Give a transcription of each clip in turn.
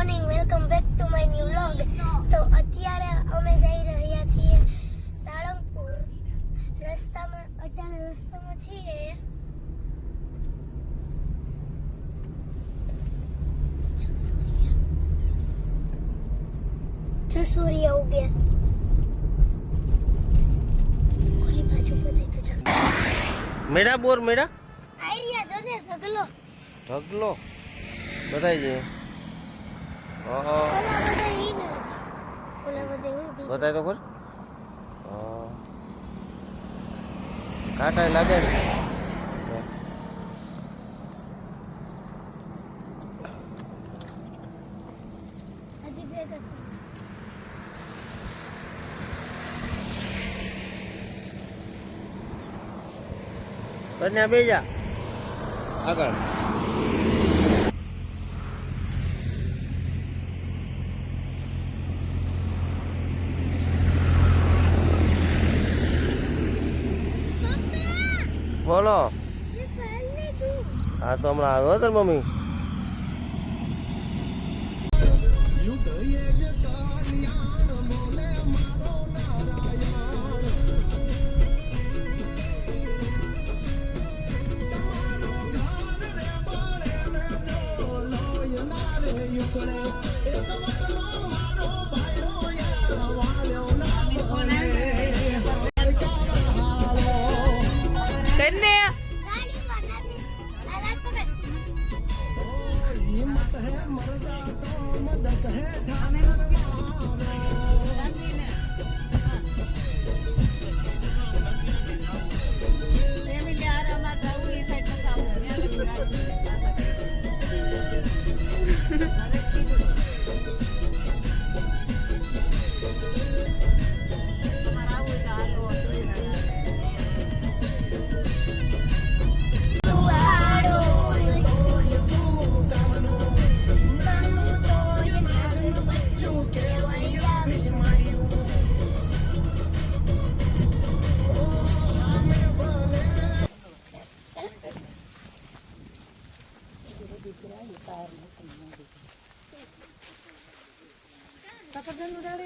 Morning welcome back to my new vlog તો અત્યારે અમે જઈ રહ્યા છીએ સાળંગપુર. રસ્તામાં અટાણે રસ્તામાં છીએ. જો સૂર્ય જો ઉગે. ઓલી બાજુ બધાય તો જંગલ મેળા બોર મેડા આઈ રહ્યા જો ને ઢગલો. ઢગલો? બધાય છે હા ઓલા બધા ઈ ને ઓલા બધા ઊંધી બતાય તો ખર કાંટા લાગે. બંને બેજા આગળ. બોલો. હા તો હમણાં આવ્યો હતો મમ્મી? વાડો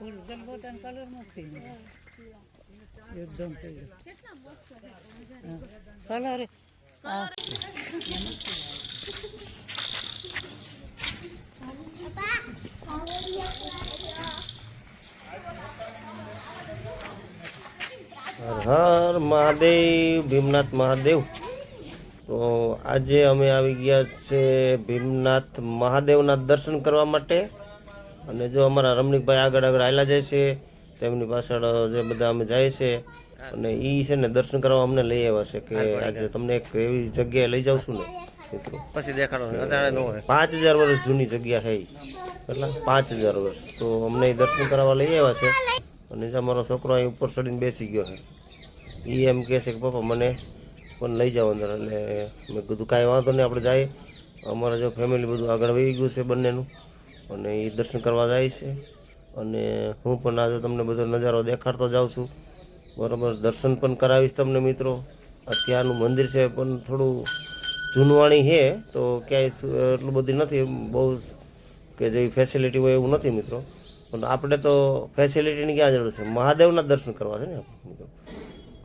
ફૂલ ગલગોટા કલર મસ્તી એકદમ કલર હર મહાદેવ, ભીમનાથ મહાદેવ. તો આજે અમે આવી ગયા છે ભીમનાથ મહાદેવના દર્શન કરવા માટે. અને જો અમારા રમણીકભાઈ આગળ આગળ આવેલા જાય છે તેમની પાછળ જે બધા અમે જાય છે અને એ છે ને દર્શન કરવા અમને લઈ આવ્યા છે કે આજે તમને એક એવી જગ્યાએ લઈ જાઉં છું ને પછી દેખાડો પાંચ હજાર વર્ષ જૂની જગ્યા છે એટલે પાંચ હજાર વર્ષ. તો અમને દર્શન કરવા લઈ આવ્યા છે અને જે અમારો છોકરો અહીં ઉપર ચડીને બેસી ગયો છે. એ એમ કહે છે કે પપ્પા મને પણ લઈ જાઓ અંદર. એટલે મેં કીધું કાંઈ વાંધો નહીં આપણે જઈએ. અમારા જો ફેમિલી બધું આગળ વહી ગયું છે બંનેનું. અને એ દર્શન કરવા જાય છે. અને હું પણ આજે તમને બધો નજારો દેખાડતો જાઉં છું. બરાબર, દર્શન પણ કરાવીશ તમને મિત્રો. અત્યારનું મંદિર છે પણ થોડું જૂનવાણી છે, તો ક્યાંય એટલું બધું નથી. બહુ કે જેવી ફેસિલિટી હોય એવું નથી મિત્રો. પણ આપણે તો ફેસિલિટીની ક્યાં જરૂર છે? મહાદેવના દર્શન કરવા છે ને મિત્રો.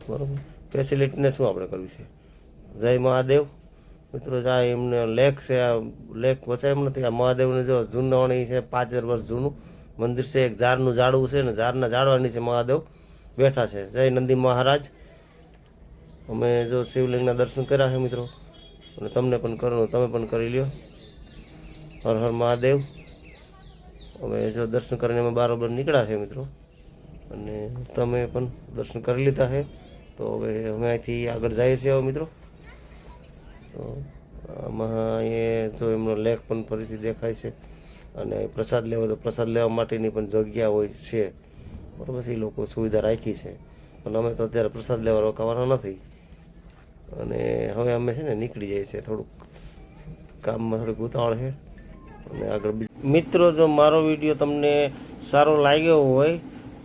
બરાબર. ફેસિલિટીને શું આપણે કરવી છે? જય મહાદેવ. મિત્રો આ એમને લેખ છે, આ લેખ વચાય એમ નથી, આ મહાદેવને જો જૂનવાણી છે પાંચ હજાર વર્ષ જૂનું, મંદિર છે, એક ઝાડનું ઝાડવું છે ને ઝાડના ઝાડવા નીચે મહાદેવ બેઠા છે. જય નંદી મહારાજ. અમે જો શિવલિંગના દર્શન કર્યા છે મિત્રો, અને તમને પણ કરો, તમે પણ કરી લ્યો. હર હર મહાદેવ. હવે જો દર્શન કરીને અમે બરાબર નીકળ્યા છે મિત્રો, અને તમે પણ દર્શન કરી લીધા છે. તો હવે અમે અહીંથી આગળ જઈએ છીએ મિત્રો. તો આમાં એ જો એમનો લેખ પણ ફરીથી દેખાય છે અને પ્રસાદ લેવો તો પ્રસાદ લેવા માટેની પણ જગ્યા હોય છે. બરાબર એ લોકો સુવિધા રાખી છે. પણ અમે તો અત્યારે પ્રસાદ લેવા રોકાવાના નથી. અને હવે અમે છે ને નીકળી જાય છે થોડુંક. કામમાં થોડીક ઉતાવળ છે. અને આગળ મિત્રો, જો મારો વીડિયો તમને સારો લાગ્યો હોય,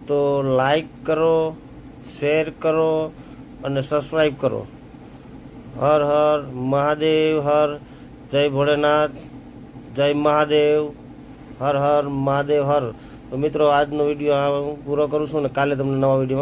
તો લાઈક કરો, શેર કરો અને સબસ્ક્રાઈબ કરો. હર હર મહાદેવ, હર જય ભોળેનાથ, જય મહાદેવ, હર હર મહાદેવ, હર. તો મિત્રો, આજનો વીડિયો પૂરો કરું છું ને કાલે તમને નવા વિડીયોમાં